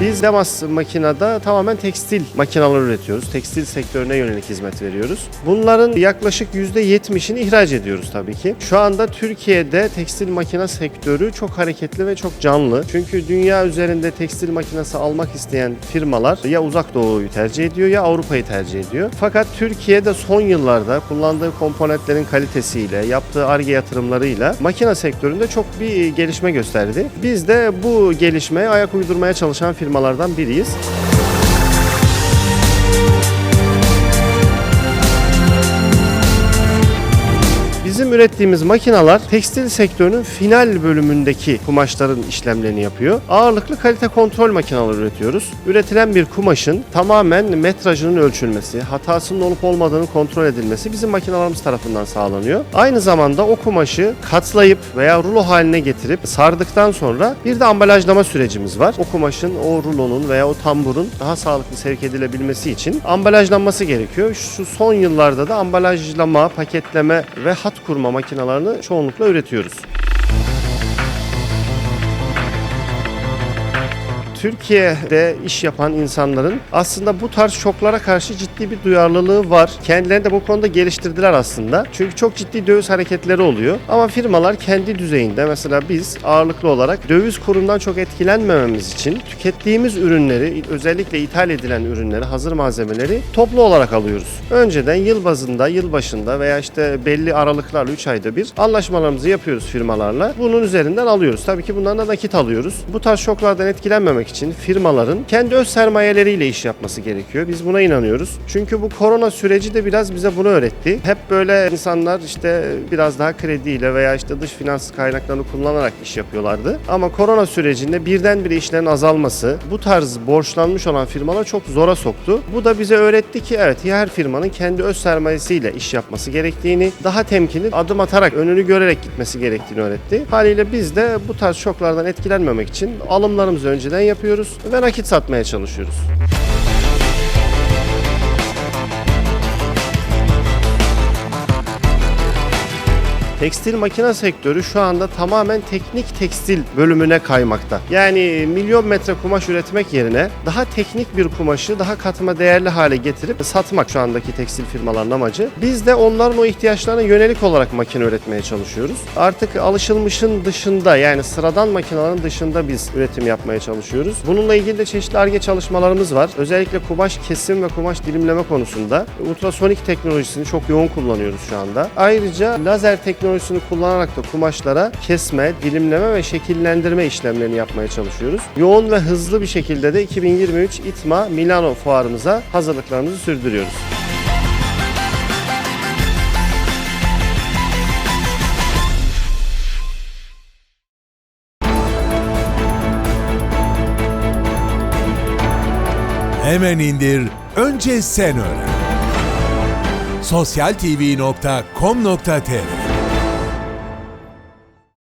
Biz Demas makinede tamamen tekstil makineler üretiyoruz. Tekstil sektörüne yönelik hizmet veriyoruz. Bunların yaklaşık %70'ini ihraç ediyoruz tabii ki. Şu anda Türkiye'de tekstil makine sektörü çok hareketli ve çok canlı. Çünkü dünya üzerinde tekstil makinesi almak isteyen firmalar ya uzak doğuyu tercih ediyor ya Avrupa'yı tercih ediyor. Fakat Türkiye'de son yıllarda kullandığı komponentlerin kalitesiyle, yaptığı ARGE yatırımlarıyla makine sektöründe çok bir gelişme gösterdi. Biz de bu gelişmeye ayak uydurmaya çalışan firmalardan biriyiz. Ürettiğimiz makineler tekstil sektörünün final bölümündeki kumaşların işlemlerini yapıyor. Ağırlıklı kalite kontrol makineleri üretiyoruz. Üretilen bir kumaşın tamamen metrajının ölçülmesi, hatasının olup olmadığını kontrol edilmesi bizim makinelerimiz tarafından sağlanıyor. Aynı zamanda o kumaşı katlayıp veya rulo haline getirip sardıktan sonra bir de ambalajlama sürecimiz var. O kumaşın, o rulonun veya o tamburun daha sağlıklı sevk edilebilmesi için ambalajlanması gerekiyor. Şu son yıllarda da ambalajlama, paketleme ve hat kurma makinalarını çoğunlukla üretiyoruz. Türkiye'de iş yapan insanların aslında bu tarz şoklara karşı ciddi bir duyarlılığı var. Kendilerini de bu konuda geliştirdiler aslında. Çünkü çok ciddi döviz hareketleri oluyor. Ama firmalar kendi düzeyinde mesela biz ağırlıklı olarak döviz kurundan çok etkilenmememiz için tükettiğimiz ürünleri özellikle ithal edilen ürünleri, hazır malzemeleri toplu olarak alıyoruz. Önceden yıl bazında, yıl başında veya işte belli aralıklarla 3 ayda bir anlaşmalarımızı yapıyoruz firmalarla. Bunun üzerinden alıyoruz. Tabii ki bundan da nakit alıyoruz. Bu tarz şoklardan etkilenmemek için firmaların kendi öz sermayeleriyle iş yapması gerekiyor. Biz buna inanıyoruz. Çünkü bu korona süreci de biraz bize bunu öğretti. Hep böyle insanlar işte biraz daha krediyle veya işte dış finans kaynaklarını kullanarak iş yapıyorlardı. Ama korona sürecinde birdenbire işlerin azalması bu tarz borçlanmış olan firmalar çok zora soktu. Bu da bize öğretti ki evet her firmanın kendi öz sermayesiyle iş yapması gerektiğini, daha temkinli adım atarak önünü görerek gitmesi gerektiğini öğretti. Haliyle biz de bu tarz şoklardan etkilenmemek için alımlarımızı önceden yapıyoruz ve nakit satmaya çalışıyoruz. Tekstil makine sektörü şu anda tamamen teknik tekstil bölümüne kaymakta. Yani milyon metre kumaş üretmek yerine daha teknik bir kumaşı daha katma değerli hale getirip satmak şu andaki tekstil firmaların amacı. Biz de onların o ihtiyaçlarına yönelik olarak makine üretmeye çalışıyoruz. Artık alışılmışın dışında yani sıradan makinelerin dışında biz üretim yapmaya çalışıyoruz. Bununla ilgili de çeşitli ARGE çalışmalarımız var. Özellikle kumaş kesim ve kumaş dilimleme konusunda ultrasonik teknolojisini çok yoğun kullanıyoruz şu anda. Ayrıca lazer teknolojisini kullanarak da kumaşlara kesme, dilimleme ve şekillendirme işlemlerini yapmaya çalışıyoruz. Yoğun ve hızlı bir şekilde de 2023 ITMA Milano fuarımıza hazırlıklarımızı sürdürüyoruz. Hemen indir, önce sen öğren. sosyaltv.com.tr